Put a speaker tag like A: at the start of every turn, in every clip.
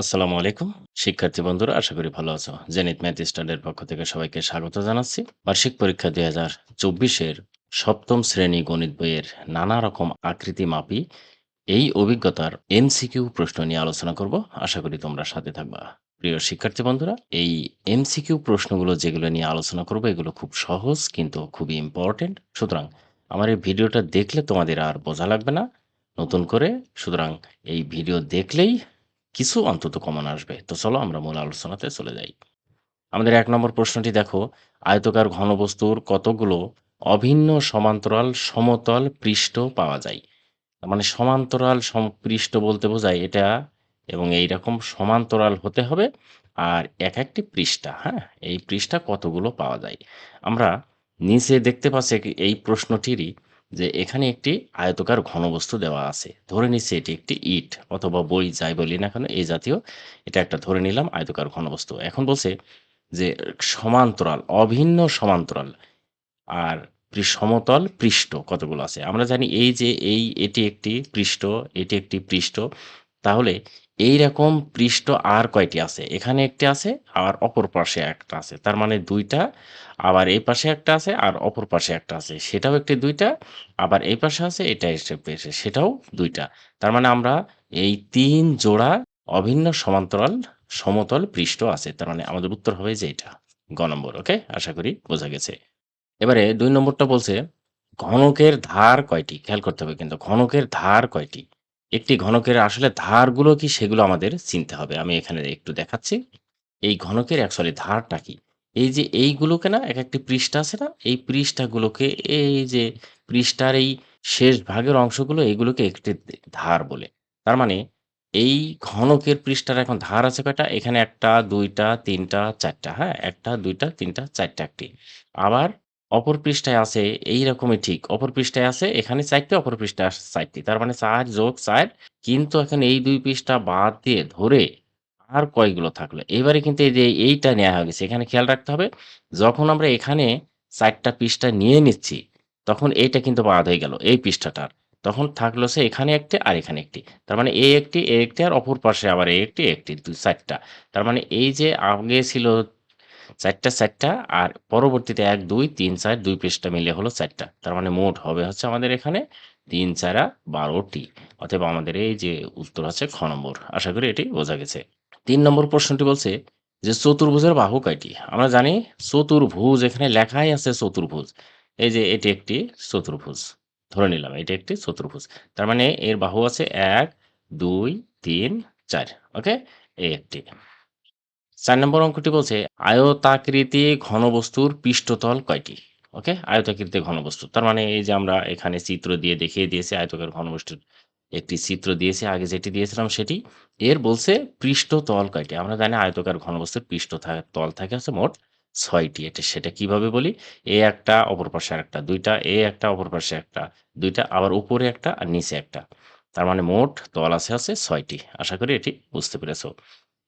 A: আসসালামু আলাইকুম। শিক্ষার্থী বন্ধুরা, আশা করি ভালো আছো। জেনিত ম্যাথ স্টাডের পক্ষ থেকে সবাইকে স্বাগত জানাচ্ছি। বার্ষিক পরীক্ষা দুই হাজার চব্বিশের সপ্তম শ্রেণি গণিত বইয়ের নানা রকম আকৃতি মাপি এই অভিজ্ঞতার এমসিকিউ প্রশ্ন নিয়ে আলোচনা করব। আশা করি তোমরা সাথে থাকবা। প্রিয় শিক্ষার্থী বন্ধুরা, এই এমসিকিউ প্রশ্নগুলো যেগুলো নিয়ে আলোচনা করব, এগুলো খুব সহজ কিন্তু খুবই ইম্পর্টেন্ট সুতরাং আমার এই ভিডিওটা দেখলে তোমাদের আর বোঝা লাগবে না। নতুন করে, সুতরাং এই ভিডিও দেখলেই কিছু অন্তত কমন আসবে। তো চলো আমরা মূল আলোচনাতে চলে যাই। আমাদের এক নম্বর প্রশ্নটি দেখো, আয়তকার ঘনবস্তুর কতগুলো অভিন্ন সমান্তরাল সমতল পৃষ্ঠ পাওয়া যায়? মানে সমান্তরাল সম- পৃষ্ঠ বলতে বোঝায় এটা এবং এই রকম সমান্তরাল হতে হবে আর এক একটি পৃষ্ঠা হ্যাঁ? এই পৃষ্ঠা কতগুলো পাওয়া যায়? আমরা নিচে দেখতে পাচ্ছি এই প্রশ্নটিরই যে এখানে একটি আয়তকার ঘনবস্তু দেওয়া আছে। ধরে নিচ্ছে এটি একটি ইট অথবা বই, যাই বলি না কেন, এই জাতীয়। এটা একটা ধরে নিলাম আয়তকার ঘনবস্তু। এখন বলছে যে সমান্তরাল, অভিন্ন সমান্তরাল আর সমতল পৃষ্ঠ কতগুলো আছে? আমরা জানি এই যে এই, এটি একটি পৃষ্ঠ, এটি একটি পৃষ্ঠ। তাহলে এই রকম পৃষ্ঠ আর কয়টি আছে? এখানে একটি আছে আর অপর পাশে একটা আছে। তার মানে দুইটা, আবার এই পাশে একটা আছে, আর অপর পাশে একটা আছে। সেটাও একটি দুইটা, আবার এই পাশে আছে, এটা পেয়েছে, সেটাও দুইটা। তার মানে আমরা এই তিন জোড়া অভিন্ন সমান্তরাল সমতল পৃষ্ঠ আছে। তার মানে আমাদের উত্তর হবে যে এটা গ নম্বর, ওকে? আশা করি বোঝা গেছে। এবারে দুই নম্বরটা বলছে, ঘনকের ধার কয়টি? খেয়াল করতে হবে কিন্তু, ঘনকের ধার কয়টি? একটি ঘনকের আসলে ধারগুলো কি সেগুলো আমাদের চিনতে হবে। আমি এখানে একটু দেখাচ্ছি। এই ঘনকের অ্যাকচুয়ালি ধারটা কি? এই যে এইগুলোকে না, এক একটি পৃষ্ঠা আছে না, এই পৃষ্ঠাগুলোকে, এই যে পৃষ্ঠার এই শেষ ভাগের অংশগুলো, এইগুলোকে একটি ধার বলে। তার মানে এই ঘনকের পৃষ্ঠার এখন ধার আছে কয়টা? এখানে একটা, দুইটা, তিনটা, চারটা হ্যাঁ? একটা, দুইটা, তিনটা, চারটা একটি। আবার অপর পৃষ্ঠায় আছে এই রকমই ঠিক। অপর পৃষ্ঠায় আছে, এখানে চারটে, অপর পৃষ্ঠায় আছে চারটি। তার মানে চার যোগ চার, কিন্তু এখানে এই দুই পৃষ্ঠা বাদ দিয়ে ধরে আর কয়গুলো থাকল? এবারে কিন্তু এই যে এইটা নেওয়া হয়ে গেছে, এখানে খেয়াল রাখতে হবে, যখন আমরা এখানে চারটা পৃষ্ঠা নিয়ে নিচ্ছি, তখন এইটা কিন্তু বাদ হয়ে গেল, এই পৃষ্ঠাটার। তখন থাকল সে এখানে একটি আর এখানে একটি। তার মানে এ একটি এ একটি, আর অপর পাশে আবার এ একটি একটি দুই চারটা। তার মানে এই যে আগে ছিল চারটা চারটা, আর পরবর্তীতে এক, দুই, তিন, চার, দুই পৃষ্ঠা মিলে হলো চারটা। তার মানে মোট হবে হচ্ছে আমাদের এখানে তিন, চারা বারোটি। অথবা আমাদের এই যে উত্তর আছে খ নম্বর। আশা করি এটি বোঝা গেছে। তিন নম্বর প্রশ্নটি বলছে যে চতুর্ভুজের বাহু কয়টি? আমরা জানি চতুর্ভুজ, এখানে লেখাই আছে চতুর্ভুজ। এই যে এটি একটি চতুর্ভুজ। ধরে নিলাম, এটি একটি চতুর্ভুজ। তার মানে এর বাহু আছে এক, দুই, তিন, চার। ওকে? এই একটি। চার নম্বর অঙ্কটি বলছে, আয়তাকৃতি ঘনবস্তুর পৃষ্ঠতল কয়টি? ওকে? আয়তাকৃতি ঘনবস্তু। তার মানে এই যে আমরা এখানে চিত্র দিয়ে দেখিয়ে দিয়েছি, আয়তকার ঘনবস্তুর একটি চিত্র দিয়েছি, আগে যেটি দিয়েছিলাম সেটি। এর বলছে পৃষ্ঠতল কয়টি? আমরা জানি আয়তকার ঘনবস্তুর পৃষ্ঠ তল থাকে হচ্ছে মোট ছয়টি। এটা সেটা কীভাবে বলি? এ একটা, অপর পাশে একটা দুইটা, এ একটা, অপর পাশে একটা, দুইটা, আবার উপরে একটা আর নিচে একটা। তার মানে মোট তল আছে আছে ছয়টি। আশা করি এটি বুঝতে পেরেছ।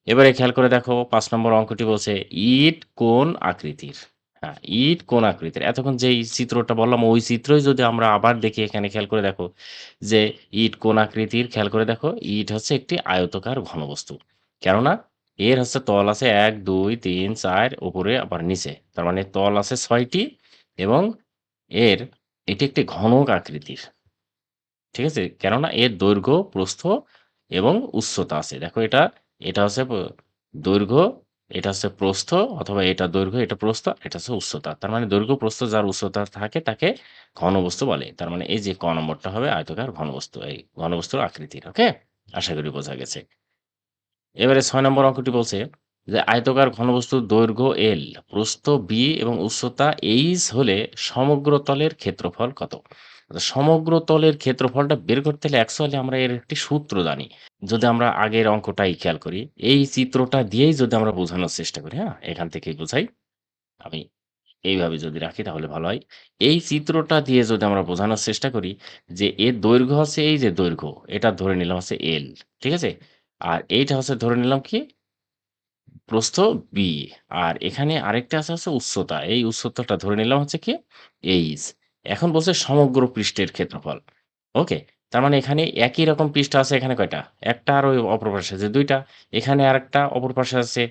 A: এবারে খেয়াল করে দেখো, পাঁচ নম্বর অঙ্কটি বলছে, ইট কোন আকৃতির? হ্যাঁ ইট কোন আকৃতির? এতক্ষণ যে চিত্রটা বললাম, ওই চিত্রই যদি আমরা আবার দেখি এখানে, খেয়াল করে দেখো যে, ইট কোন আকৃতির? খেয়াল করে দেখো, ইট হচ্ছে একটি আয়তকার ঘনবস্তু। কেননা, এর হচ্ছে তল আছে এক, দুই, তিন, চার উপরে আবার নিচে। তার মানে তল আছে ছয়টি এবং এর এটি একটি ঘনক আকৃতির। ঠিক আছে? কেননা, এর দৈর্ঘ্য, প্রস্থ এবং উচ্চতা আছে। দেখো এটা এটা হচ্ছে দৈর্ঘ্য, এটা হচ্ছে প্রস্থ অথবা এটা দৈর্ঘ্য, এটা প্রস্থ, এটা হচ্ছে উচ্চতা। তার মানে দৈর্ঘ্য, প্রস্থ যার উচ্চতা থাকে তাকে ঘনবস্তু বলে। তার মানে এই যে ক নম্বরটা হবে আয়তকার ঘনবস্তু, এই ঘনবস্তুর আকৃতির, ওকে? আশা করি বোঝা গেছে। এবারে ছয় নম্বর অঙ্কটি বলছে যে আয়তকার ঘনবস্তুর দৈর্ঘ্য এল প্রস্থ বি এবং উচ্চতা এইচ হলে সমগ্র তলের ক্ষেত্রফল কত? সমগ্র তলের ক্ষেত্রফলটা বের করতে হলে অ্যাকচুয়ালি আমরা এর একটি সূত্র জানি। যদি আমরা আগের অঙ্কটাই খেয়াল করি, এই চিত্রটা দিয়েই যদি আমরা বোঝানোর চেষ্টা করি হ্যাঁ এখান থেকে বোঝাই। আমি এইভাবে যদি রাখি তাহলে ভালো হয়। এই চিত্রটা দিয়ে যদি আমরা বোঝানোর চেষ্টা করি যে এর দৈর্ঘ্য হচ্ছে এই যে দৈর্ঘ্য, এটা ধরে নিলাম হচ্ছে এল ঠিক আছে? আর এইটা হচ্ছে ধরে নিলাম কি? প্রস্থ বি আর এখানে আরেকটা আছে হচ্ছে উচ্চতা। এই উচ্চতাটা ধরে নিলাম হচ্ছে কি? এইচ এখন বলছে সমগ্র পৃষ্ঠের ক্ষেত্রফল ওকে তার মানে এখানে একই রকম পৃষ্ঠা আছে এখানে কয়টা? একটা আর ওই অপর পাশে আছে ২ টা। এখানে আরেকটা অপর পাশে আছে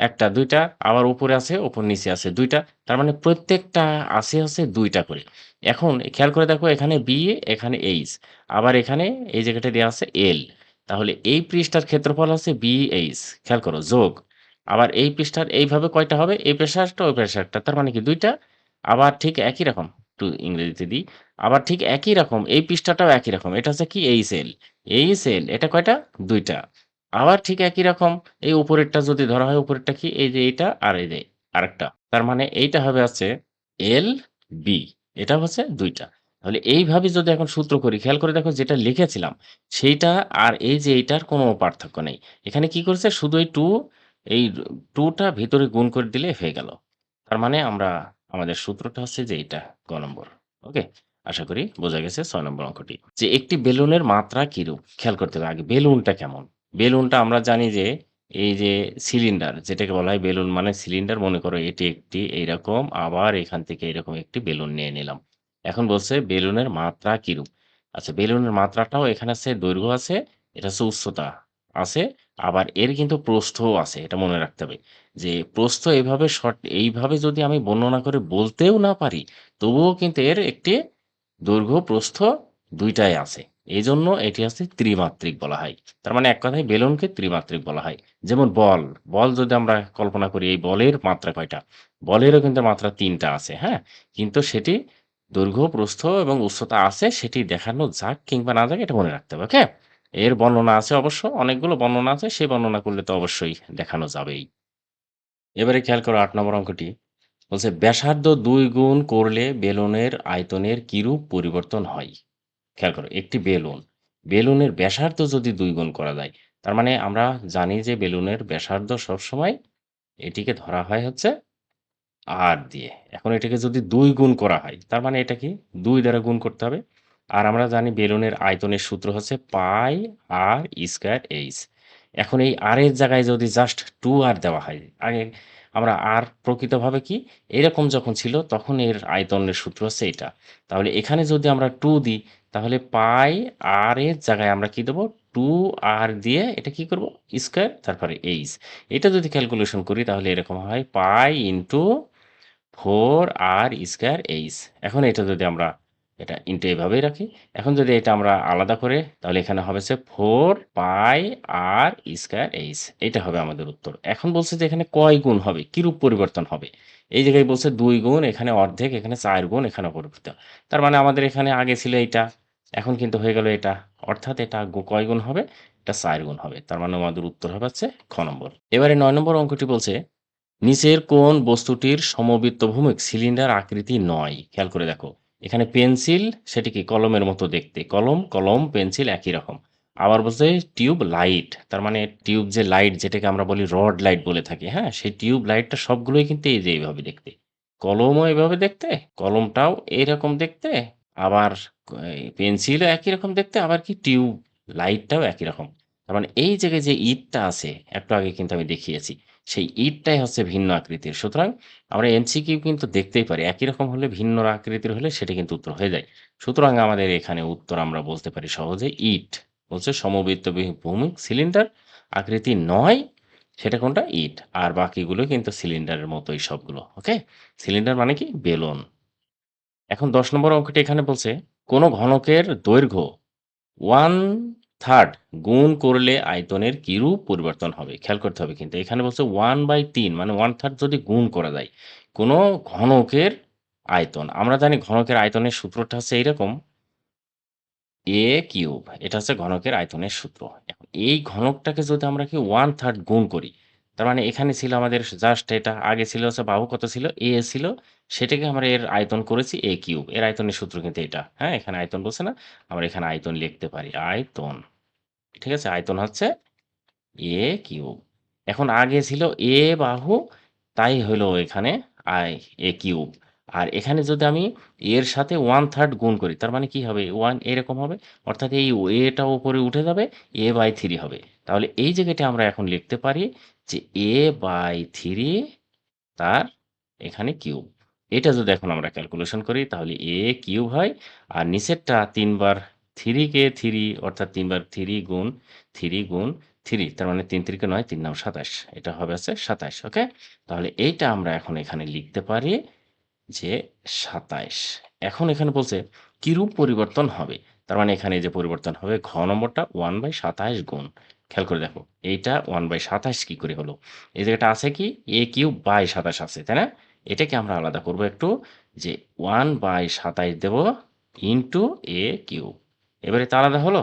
A: একটা দুইটা আবার উপরে আছে, উপর নিচে আছে দুইটা তার মানে প্রত্যেকটা আছে আছে দুইটা করে। এখন খেয়াল করে দেখো এখানে বি, এখানে এইচ। আবার এখানে এই জায়গাটায় দেওয়া আছে এল। তাহলে এই পৃষ্ঠার ক্ষেত্রফল হচ্ছে বিএইচ। খেয়াল করো যোগ। আবার এই পৃষ্ঠার এইভাবে কয়টা হবে? এই পাশে একটা, ওই একটা। তার মানে কি দুইটা আবার ঠিক একই রকম। একটু ইংরেজিতে দিই। আবার ঠিক একই রকম, এই পৃষ্ঠাটাও একই রকম। এটা হচ্ছে কি এইচএল। এইচএল এটা কয়টা? দুইটা আবার ঠিক একই রকম, এই উপরেরটা যদি ধরা হয়, উপরেরটা কি? এই যে এইটা আর এই যে আরেকটা। তার মানে এইটা হবে আছে এল বি এটা হচ্ছে দুইটা তাহলে এইভাবে যদি এখন সূত্র করি, খেয়াল করে দেখো যেটা লিখেছিলাম, সেইটা আর এই যে এইটার কোনো পার্থক্য নেই। এখানে কি করেছে শুধু এই 2 এই টুটা ভিতরে গুণ করে দিলে হয়ে গেল। তার মানে আমরা আমাদের সূত্রটা হচ্ছে যে এটা গ নম্বর। ওকে? আশা করি বোঝা গেছে ছয় নম্বর অঙ্কটি। যে একটি বেলুনের মাত্রা কিরূপ? খেয়াল করতে হবে আগে বেলুনটা কেমন? বেলুনটা আমরা জানি যে এই যে সিলিন্ডার যেটাকে বলা হয় বেলুন মানে সিলিন্ডার মনে করো এটি একটি এইরকম আবার এখান থেকে এরকম একটি বেলুন নিয়ে নিলাম। এখন বলছে বেলুনের মাত্রা কিরূপ? আচ্ছা বেলুনের মাত্রাটাও এখানে আছে দৈর্ঘ্য আছে, এটা হচ্ছে উচ্চতা আছে, আবার এর কিন্তু প্রস্থও আছে। এটা মনে রাখতে হবে। যে প্রস্থ এইভাবে শর্ট এইভাবে যদি আমি বর্ণনা করে বলতেও না পারি, তবুও কিন্তু এর একটি দৈর্ঘ্য প্রস্থ দুইটাই আছে এই জন্য এটি হচ্ছে ত্রিমাত্রিক বলা হয়। তার মানে এক কথায় বেলুনকে ত্রিমাত্রিক বলা হয়। যেমন বল, বল যদি আমরা কল্পনা করি এই বলের মাত্রা কয়টা? বলেরও কিন্তু মাত্রা তিনটা আছে, হ্যাঁ? কিন্তু সেটি দৈর্ঘ্য, প্রস্থ এবং উচ্চতা আছে সেটি দেখানো যাক কিংবা না যাক এটা মনে রাখতে হবে, ওকে? এর বর্ণনা আছে অবশ্য অনেকগুলো বর্ণনা আছে সেই বর্ণনা করলে তো অবশ্যই দেখানো যাবেই। এবারে খেয়াল করো আট নম্বর অঙ্কটি। বলছে ব্যাসার্ধ দুই গুণ করলে বেলুনের আয়তনের কিরূপ পরিবর্তন হয়? খেয়াল করো একটি বেলুন, বেলুনের ব্যাসার্ধ যদি দুই গুণ করা যায়, তার মানে আমরা জানি যে বেলুনের ব্যাসার্ধ সবসময় এটিকে ধরা হয় হচ্ছে আর দিয়ে। এখন এটাকে যদি দুই গুণ করা হয়, তার মানে এটা কি? দুই দ্বারা গুণ করতে হবে। আর আমরা জানি বেলুনের আয়তনের সূত্র হচ্ছে পাই আর স্কোয়ার এইচ। এখন এই আর এর জায়গায় যদি জাস্ট টু আর দেওয়া হয়, আগে আমরা আর প্রকৃতভাবে কি? এরকম যখন ছিল তখন এর আয়তনের সূত্র হচ্ছে এটা। তাহলে এখানে যদি আমরা টু দিই তাহলে পাই আর এর জায়গায় আমরা কি দেবো টু আর দিয়ে এটা কি করব? স্কোয়ার তারপরে এইচ। এটা যদি ক্যালকুলেশন করি তাহলে এরকম হয় pi into four r square h. এখন এটা যদি আমরা এটা ইনটু এভাবেই রাখি। এখন যদি এটা আমরা আলাদা করে তাহলে এখানে হবে হচ্ছে four pi r square h. এটা হবে আমাদের উত্তর। এখন বলছে যে এখানে কয় গুণ হবে? কিরূপ পরিবর্তন হবে? এই জায়গায় বলছে দুই গুণ, এখানে অর্ধেক, এখানে চার গুণ, এখানে পরিবর্তন। তার মানে আমাদের এখানে আগে ছিল এইটা, এখন কিন্তু হয়ে গেল এটা। অর্থাৎ এটা কয় গুণ হবে? এটা চার গুণ হবে। তার মানে আমাদের উত্তর হবে হচ্ছে খ নম্বর। এবারে নয় নম্বর অঙ্কটি বলছে নিচের কোন বস্তুটির সমবৃত্তভূমিক সিলিন্ডার আকৃতি নয়? খেয়াল করে দেখো। এখানে পেন্সিল সেটি কি কলমের মতো দেখতে। কলম, কলম, পেন্সিল একই রকম। আবার বলছে টিউব লাইট। তার মানে টিউব যে লাইট যেটাকে আমরা বলি রড লাইট বলে থাকি, হ্যাঁ? সেই টিউব লাইটটা সবগুলোই কিন্তু এই যে এইভাবে দেখতে। কলমও এভাবে দেখতে, কলমটাও এইরকম দেখতে, আবার পেন্সিলও একই রকম দেখতে, আবার কি টিউব লাইটটাও একই রকম। তার মানে এই জায়গায় যে ইটটা আছে, একটু আগে কিন্তু আমি দেখিয়েছি। সেই ইটটাই হচ্ছে ভিন্ন আকৃতির। সুতরাং আমরা এমসিকিউ কিন্তু দেখতেই পারি। একই রকম হলে ভিন্ন আকৃতির হলে সেটা কিন্তু উত্তর হয়ে যায়। সুতরাং আমাদের এখানে উত্তর আমরা বলতে পারি সহজে ইট। বলছে সমবৃত্ত বি ভৌমিক সিলিন্ডার আকৃতি নয়, সেটা কোনটা? ইট। আর বাকিগুলো কিন্তু সিলিন্ডারের মতোই সবগুলো। ওকে? সিলিন্ডার মানে কি? বেলুন। এখন ১০ নম্বর অঙ্কটি এখানে বলছে কোনো ঘনকের দৈর্ঘ্য 1/3 গুণ করলে আয়তনের কিরূপ পরিবর্তন হবে? খেয়াল করতে হবে কিন্তু। এখানে বলছে 1/3 মানে 1/3 যদি গুণ করা যায়, কোনো ঘনকের আয়তন। আমরা জানি ঘনকের আয়তনের সূত্রটা হচ্ছে এইরকম এ কিউব। এটা হচ্ছে ঘনকের আয়তনের সূত্র। এখন এই ঘনকটাকে যদি আমরা কি 1/3 গুণ করি, তার মানে এখানে ছিল আমাদের জাস্ট এটা আগে ছিল হচ্ছে বাহু কত ছিল? এ ছিল। সেটাকে আমরা এর আয়তন করেছি এ কিউব। এর আয়তনের সূত্র কিন্তু এটা। হ্যাঁ? এখানে আয়তন বলছে না? আমরা এখানে আয়তন লিখতে পারি। আয়তন। ঠিক আছে? আয়তন হচ্ছে এ কিউব। এখন আগে ছিল এ বাহু, তাই হইল এখানে আই এ কিউব। আর এখানে যদি আমি এর সাথে 1/3 গুণ করি, তার মানে কি হবে? ওয়ান এরকম হবে। অর্থাৎ এই এটা উপরে উঠে যাবে, এ বাই থ্রি হবে। তাহলে এই জায়গাটা আমরা এখন লিখতে পারি যে এ বাই থ্রি তার এখানে কিউব। এটা যদি এখন আমরা ক্যালকুলেশন করি তাহলে এ কিউব হয়। আর নিচেরটা ৩ থ্রি কে থ্রি অর্থাৎ তিনবার থ্রি গুণ থ্রি গুণ থ্রি, তার মানে তিন তিরিকে নয়, তিন নাম সাতাশ। এটা হবে আছে সাতাশ, ওকে? তাহলে এইটা আমরা এখন এখানে লিখতে পারি যে সাতাইশ এখন এখানে বলছে কিরূপ পরিবর্তন হবে? তার মানে এখানে যে পরিবর্তন হবে, ঘ নম্বরটা ওয়ান বাই সাতাইশ গুণ। খেয়াল করে দেখো, এইটা ওয়ান বাই সাতাইশ কী করে হলো? এই জায়গাটা আছে কি? এ কিউব বাই সাতাশ আছে, তাই না? এটাকে আমরা আলাদা করব একটু, যে ওয়ান বাই সাতাইশ দেব ইন্টু এ কিউব। এবারে তা আলাদা হলো?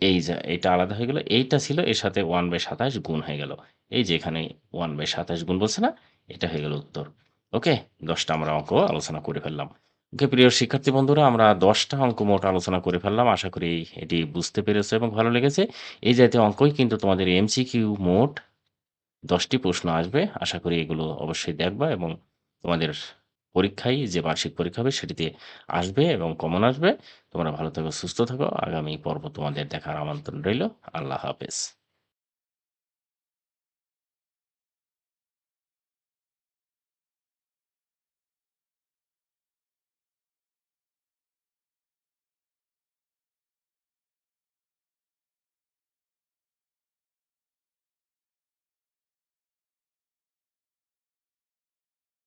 A: এই যে, এটা আলাদা হয়ে গেল। এইটা ছিল, এর সাথে ওয়ান বাই সাতাশ গুণ হয়ে গেল। এই যে, এখানে ওয়ান বাই সাতাশ গুণ বলছে না, এটা হয়ে গেল উত্তর। ওকে, দশটা আমরা অঙ্ক আলোচনা করে ফেললাম। ওকে, প্রিয় শিক্ষার্থী বন্ধুরা, আমরা দশটা অঙ্ক মোট আলোচনা করে ফেললাম। আশা করি এটি বুঝতে পেরেছ এবং ভালো লেগেছে। এই জাতীয় অঙ্কই কিন্তু তোমাদের এমসিকিউ মোট দশটি প্রশ্ন আসবে। আশা করি এগুলো অবশ্যই দেখবা এবং তোমাদের পরীক্ষায় যে বার্ষিক পরীক্ষা হবে সেটিতে আসবে এবং কমন আসবে। তোমরা ভালো থাকো, সুস্থ থাকো। আগামী পর্ব তোমাদের দেখার আমন্ত্রণ রইল। আল্লাহ হাফেজ।